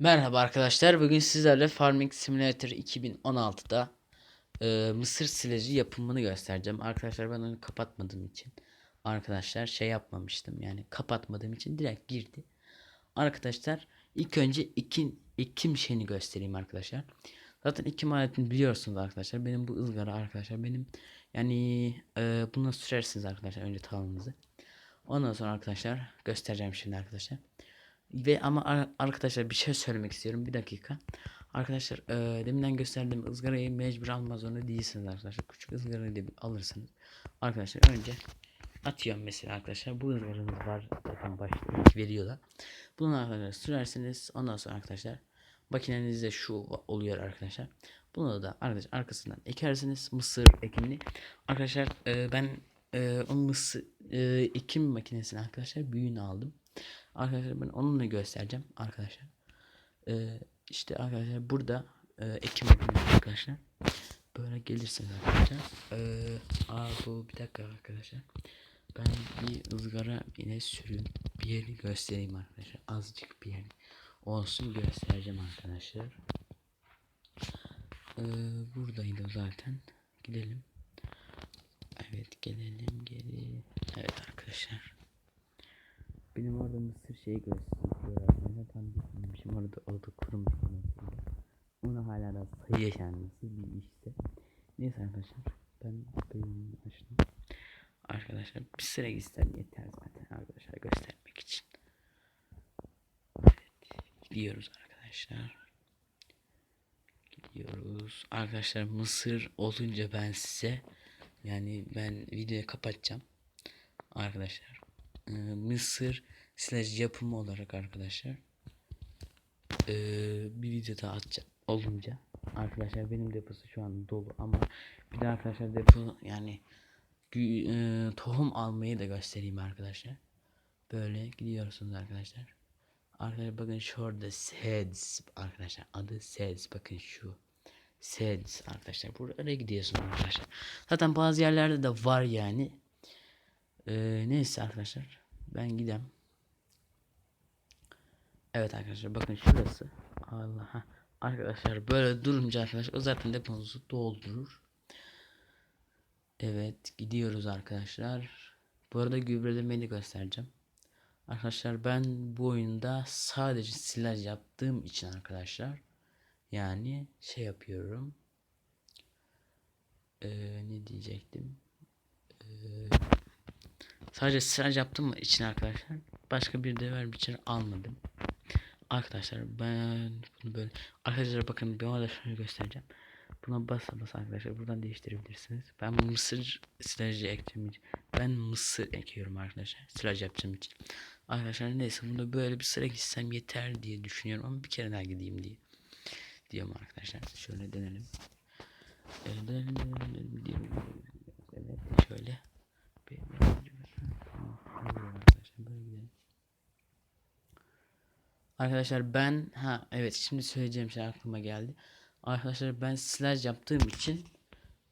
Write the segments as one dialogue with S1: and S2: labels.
S1: Merhaba arkadaşlar. Bugün sizlerle Farming Simulator 2016'da e, mısır silajı yapımını göstereceğim. Arkadaşlar ben onu kapatmadığım için arkadaşlar şey yapmamıştım. Yani kapatmadığım için direkt girdi. Arkadaşlar ilk önce ekin ekim şeyini göstereyim arkadaşlar. Zaten ekim aletini biliyorsunuz arkadaşlar. Benim bu ızgara arkadaşlar benim yani e, buna sürersiniz arkadaşlar önce tavanınızı. Ondan sonra arkadaşlar göstereceğim şimdi arkadaşlar. Ve ama ar- arkadaşlar bir şey söylemek istiyorum. Bir dakika. Arkadaşlar e, deminden gösterdiğim ızgarayı mecbur alma zorunda değilsiniz arkadaşlar. Küçük ızgarayı da alırsınız. Arkadaşlar önce atıyorum mesela arkadaşlar. Bu ızgaranız var zaten başta veriyorlar. Bunu arkadaşlar sürersiniz. Ondan sonra arkadaşlar makinenizde şu oluyor arkadaşlar. Bunu da arkadaşlar arkasından ekersiniz. Mısır ekimini. Arkadaşlar e, ben e, o mısır e, ekim makinesini arkadaşlar büyüğünü aldım. Arkadaşlar ben onunla göstereceğim arkadaşlar. Ee, işte arkadaşlar burada e, ekim arkadaşlar. Böyle gelirsiniz arkadaşlar. Ee, aa, bu bir dakika arkadaşlar. Ben bir ızgara yine sürün bir yeri göstereyim arkadaşlar. Azıcık bir yeri olsun göstereceğim arkadaşlar. Ee, buradaydı zaten. Gidelim. Evet gelelim geri. Evet arkadaşlar. Benim orada mısır şeyi gösteriyor. Ben tam bilmemişim orada oldu kurumuş. Onu hala da sayı kendisi bir işte. Neyse arkadaşlar ben bölümünü açtım. Arkadaşlar bir sıra isterim yeter zaten arkadaşlar göstermek için. Evet gidiyoruz arkadaşlar. Gidiyoruz. Arkadaşlar mısır olunca ben size yani ben videoyu kapatacağım. Arkadaşlar e, Mısır silaj yapımı olarak arkadaşlar e, bir video daha atacağım olunca. Arkadaşlar benim deposu şu an dolu ama bir de arkadaşlar depo yani e, tohum almayı da göstereyim arkadaşlar. Böyle gidiyorsunuz arkadaşlar. Arkadaşlar bakın şurada seeds arkadaşlar adı seeds bakın şu seeds arkadaşlar buraya gidiyorsunuz arkadaşlar. Zaten bazı yerlerde de var yani ee, neyse arkadaşlar. Ben gidem. Evet arkadaşlar bakın şurası. Allah. Arkadaşlar böyle durunca arkadaşlar o zaten deponuzu doldurur. Evet gidiyoruz arkadaşlar. Bu arada gübrelemeyi de göstereceğim. Arkadaşlar ben bu oyunda sadece silaj yaptığım için arkadaşlar. Yani şey yapıyorum. Ee, ne diyecektim? Ee, Sadece staj yaptım için arkadaşlar. Başka bir değer biçer almadım. Arkadaşlar ben bunu böyle arkadaşlar bakın bir ona şunu göstereceğim. Buna basa basa arkadaşlar buradan değiştirebilirsiniz. Ben mısır silajı ekeceğim. Ben mısır ekiyorum arkadaşlar. Silaj yapacağım için. Arkadaşlar neyse bunu böyle bir sıra gitsem yeter diye düşünüyorum ama bir kere daha gideyim diye. Diyorum arkadaşlar. Şöyle denelim. Ee, denelim, denelim, denelim, diyorum. Evet şöyle. Bir, Arkadaşlar böyle gidelim. Arkadaşlar ben ha evet şimdi söyleyeceğim şey aklıma geldi. Arkadaşlar ben silaj yaptığım için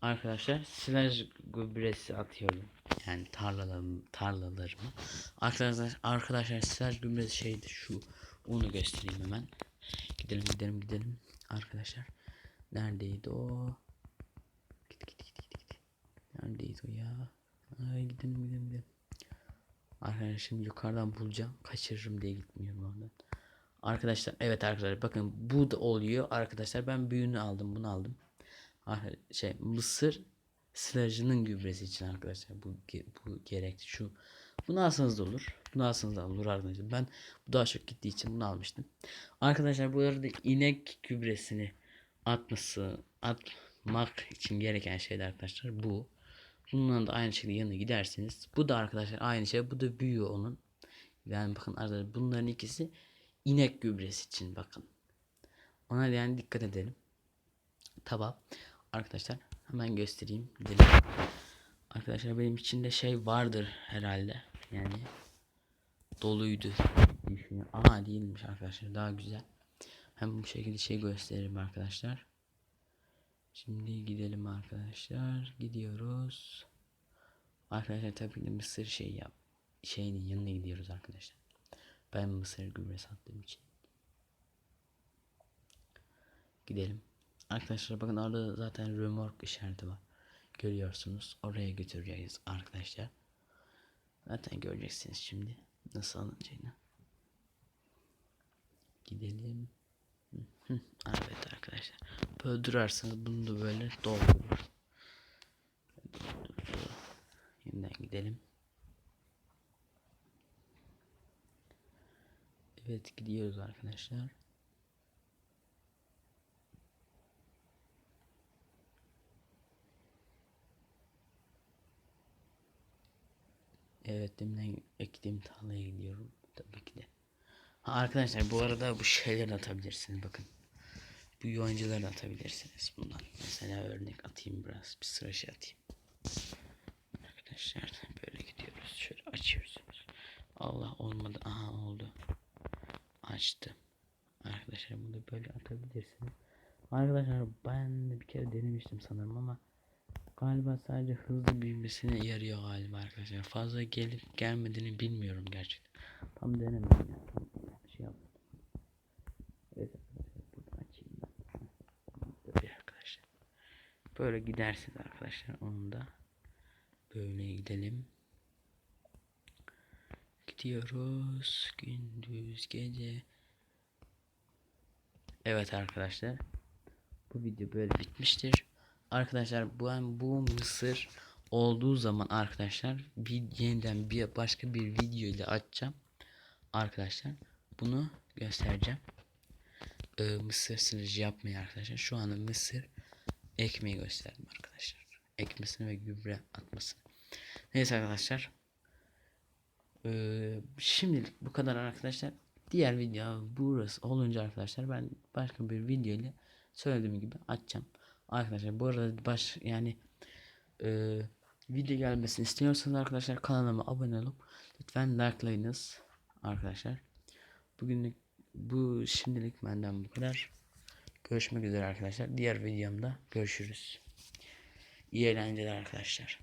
S1: arkadaşlar silaj gübresi atıyorum. Yani tarlalarım tarlalarıma. Arkadaşlar arkadaşlar silaj gübresi şeydi şu. Onu göstereyim hemen. Gidelim gidelim gidelim. Arkadaşlar neredeydi o? Git git git git git. Neredeydi o ya? Ay gidelim gidelim gidelim. Arkadaşlar şimdi yukarıdan bulacağım. Kaçırırım diye gitmiyorum oradan. Arkadaşlar evet arkadaşlar bakın bu da oluyor. Arkadaşlar ben büyüğünü aldım bunu aldım. Arkadaşlar, şey mısır silajının gübresi için arkadaşlar bu bu gerekli şu. Bunu alsanız da olur. Bunu alsanız da olur arkadaşlar. Ben bu daha çok gittiği için bunu almıştım. Arkadaşlar bu arada inek gübresini atması atmak için gereken şeyler arkadaşlar bu. Bundan da aynı şekilde yanına gidersiniz. Bu da arkadaşlar aynı şey. Bu da büyüyor onun. Yani bakın arkadaşlar bunların ikisi inek gübresi için bakın. Ona yani dikkat edelim. Tamam. Arkadaşlar hemen göstereyim. Gidelim. Arkadaşlar benim içinde şey vardır herhalde. Yani doluydu. Aha değilmiş arkadaşlar. Daha güzel. Hem bu şekilde şey gösteririm arkadaşlar. Şimdi gidelim arkadaşlar. Gidiyoruz. Arkadaşlar tabii ki mısır şey yap. Şeyin yanına gidiyoruz arkadaşlar. Ben mısır gübresi attığım için. gidelim. Arkadaşlar bakın orada zaten remork işareti var. Görüyorsunuz. Oraya götüreceğiz arkadaşlar. Zaten göreceksiniz şimdi nasıl alınacağını. Gidelim. Hı. Evet arkadaşlar. Böyle durarsanız bunu da böyle doldurur. Yeniden gidelim. Evet gidiyoruz arkadaşlar. Evet demden ektiğim tarlaya gidiyorum tabii ki de. Ha, arkadaşlar bu arada bu şeyleri atabilirsiniz bakın. Bu yoğuncuları da atabilirsiniz bundan. Mesela örnek atayım biraz bir sıra şey atayım. Arkadaşlar böyle gidiyoruz. Şöyle açıyorsunuz. Allah olmadı. Aha oldu. Açtım. Arkadaşlar bunu böyle atabilirsiniz. Arkadaşlar ben de bir kere denemiştim sanırım ama galiba sadece hızlı büyümesine yarıyor galiba arkadaşlar. Fazla gelip gelmediğini bilmiyorum gerçekten. Tam denemedim ya. Tam şey yapmadım. Evet arkadaşlar buradan açayım ben. Böyle arkadaşlar. Böyle gidersiniz arkadaşlar. Onu da böyle gidelim. Gidiyoruz gündüz gece. Evet arkadaşlar. Bu video böyle bitmiştir. Arkadaşlar bu bu mısır olduğu zaman arkadaşlar bir yeniden bir başka bir video ile açacağım. Arkadaşlar bunu göstereceğim. Ee, mısır sılıcı yapmayı arkadaşlar. Şu anda mısır ekmeği gösterdim arkadaşlar. Ekmesini ve gübre atmasını. Neyse arkadaşlar. Ee, şimdilik bu kadar arkadaşlar. Diğer video burası olunca arkadaşlar ben başka bir video ile söylediğim gibi açacağım. Arkadaşlar bu arada baş yani e, video gelmesini istiyorsanız arkadaşlar kanalıma abone olup lütfen likelayınız arkadaşlar. Bugünlük bu şimdilik benden bu kadar. Görüşmek üzere arkadaşlar. Diğer videomda görüşürüz. İyi eğlenceler arkadaşlar.